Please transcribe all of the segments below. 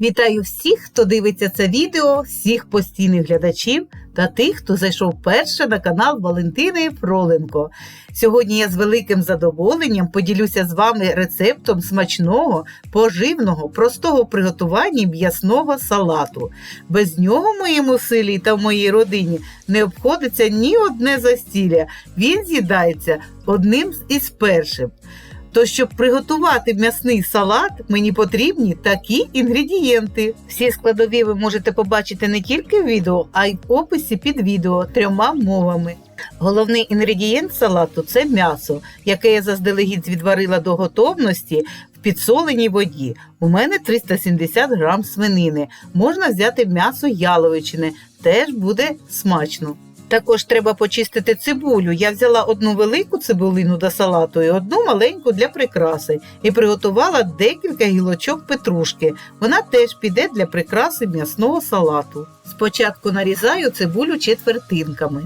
Вітаю всіх, хто дивиться це відео, всіх постійних глядачів та тих, хто зайшов перше на канал Валентини Фроленко. Сьогодні я з великим задоволенням поділюся з вами рецептом смачного, поживного, простого приготування м'ясного салату. Без нього в моєму селі та в моїй родині не обходиться ні одне застілля. Він з'їдається одним із першим. То щоб приготувати м'ясний салат, мені потрібні такі інгредієнти. Всі складові ви можете побачити не тільки в відео, а й в описі під відео трьома мовами. Головний інгредієнт салату це м'ясо, яке я заздалегідь відварила до готовності в підсоленій воді. У мене 370 грам свинини. Можна взяти м'ясо яловичини, теж буде смачно. Також треба почистити цибулю. Я взяла одну велику цибулину до салату і одну маленьку для прикраси і приготувала декілька гілочок петрушки. Вона теж піде для прикраси м'ясного салату. Спочатку нарізаю цибулю четвертинками.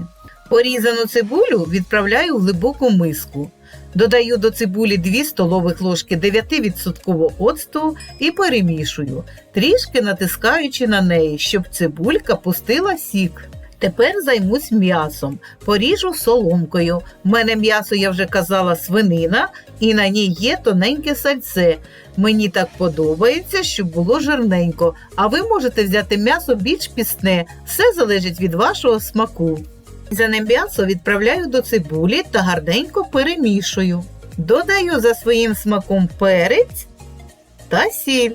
Порізану цибулю відправляю в глибоку миску. Додаю до цибулі 2 столових ложки 9% оцту і перемішую, трішки натискаючи на неї, щоб цибулька пустила сік. Тепер займусь м'ясом, поріжу соломкою. У мене м'ясо, я вже казала, свинина, і на ній є тоненьке сальце. Мені так подобається, щоб було жирненько, а ви можете взяти м'ясо більш пісне, все залежить від вашого смаку. Зане м'ясо відправляю до цибулі та гарненько перемішую. Додаю за своїм смаком перець та сіль.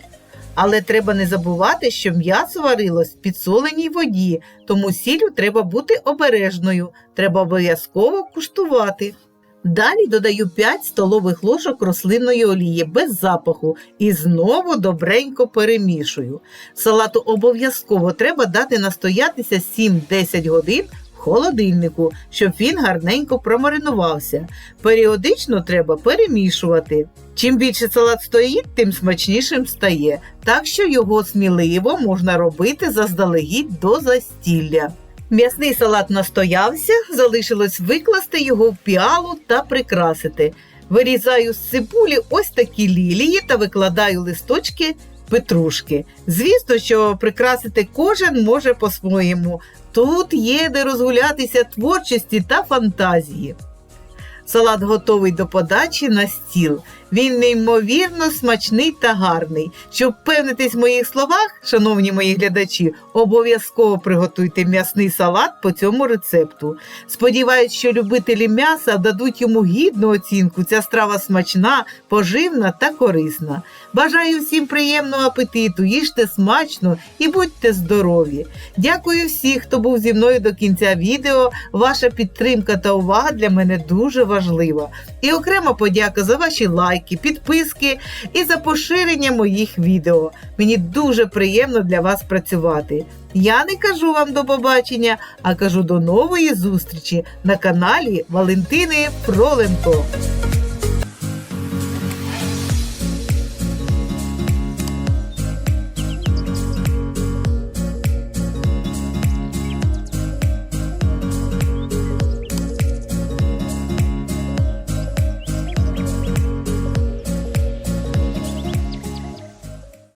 Але треба не забувати, що м'ясо варилось в підсоленій воді, тому сіллю треба бути обережною, треба обов'язково куштувати. Далі додаю 5 столових ложок рослинної олії без запаху і знову добренько перемішую. Салату обов'язково треба дати настоятися 7-10 годин холодильнику, щоб він гарненько промаринувався. Періодично треба перемішувати. Чим більше салат стоїть, тим смачнішим стає, так що його сміливо можна робити заздалегідь до застілля. М'ясний салат настоявся, залишилось викласти його в піалу та прикрасити. Вирізаю з цибулі ось такі лілії та викладаю листочки петрушки. Звісно, що прикрасити кожен може по-своєму. Тут є де розгулятися творчості та фантазії. Салат готовий до подачі на стіл. Він неймовірно смачний та гарний. Щоб впевнитись в моїх словах, шановні мої глядачі, обов'язково приготуйте м'ясний салат по цьому рецепту. Сподіваюсь, що любителі м'яса дадуть йому гідну оцінку. Ця страва смачна, поживна та корисна. Бажаю всім приємного апетиту, їжте смачно і будьте здорові. Дякую всім, хто був зі мною до кінця відео. Ваша підтримка та увага для мене дуже важлива. І окрема подяка за ваші лайки, підписки і за поширення моїх відео. Мені дуже приємно для вас працювати. Я не кажу вам до побачення, а кажу до нової зустрічі на каналі Валентини Фроленко.